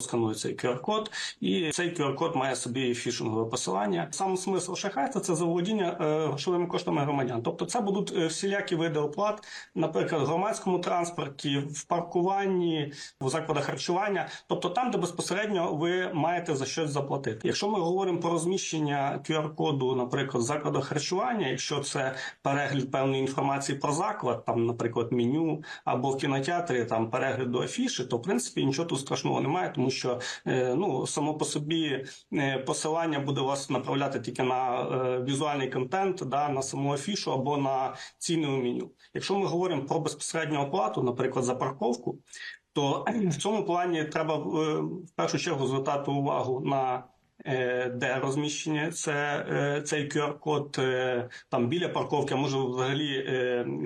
сканує цей QR-код, і цей QR-код має собі фішингове посилання. Сам смисл шахрайства це заволодіння е, грошовими коштами громадян. Тобто, це будуть е, всілякі види оплат, наприклад, в громадському транспорті, в паркуванні, в закладах харчування, тобто там, де безпосередньо ви маєте за щось заплатити. Якщо ми говоримо про розміщення QR-коду, наприклад, в закладах харчування, якщо це перегляд певної інформації про заклад, там, наприклад, меню або в кінотеатрі там перегляду афіші, то в принципі нічого тут страшного немає, тому що е, ну само по собі е, посилання буде вас направляти тільки на е, візуальний контент, да, на саму афішу або на ціни у меню. Якщо ми говоримо про безпосередню оплату, наприклад, за парковку, то в цьому плані треба в першу чергу звертати увагу на де розміщення це е, цей QR-код е, там біля парковки, може взагалі е,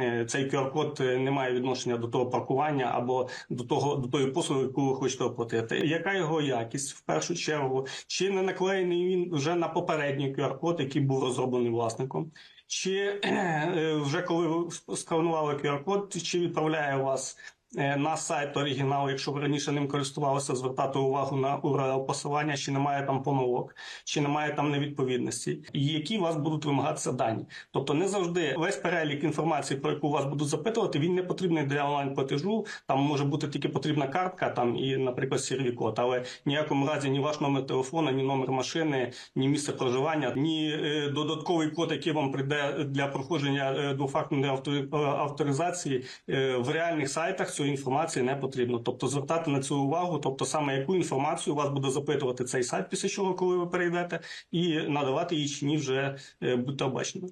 е, цей QR-код е, не має відношення до того паркування або до того до тої послуги, яку ви хочете оплатити. Яка його якість в першу чергу? Чи не наклеєний він вже на попередній QR-код, який був розроблений власником? Чи е, вже коли ви сканували QR-код, чи відправляє вас е, на сайт оригіналу, якщо ви раніше ним користувалися, звертати увагу на URL посилання, чи немає там помилок, чи немає там невідповідності, і які у вас будуть вимагатися дані. Тобто не завжди весь перелік інформації, про яку вас будуть запитувати, він не потрібний для онлайн платежу. Там може бути тільки потрібна картка, там і, наприклад, сірві код, але ніякому разі ні ваш номер телефона, ні номер машини, ні місце проживання, ні е, додатковий код, який вам прийде для проходження е, двофакторної автори- е, авторизації е, в реальних сайтах цієї інформації не потрібно. Тобто звертати на це увагу, тобто саме яку інформацію вас буде запитувати цей сайт після чого, коли ви перейдете, і надавати її чи ні вже е, будьте обачними.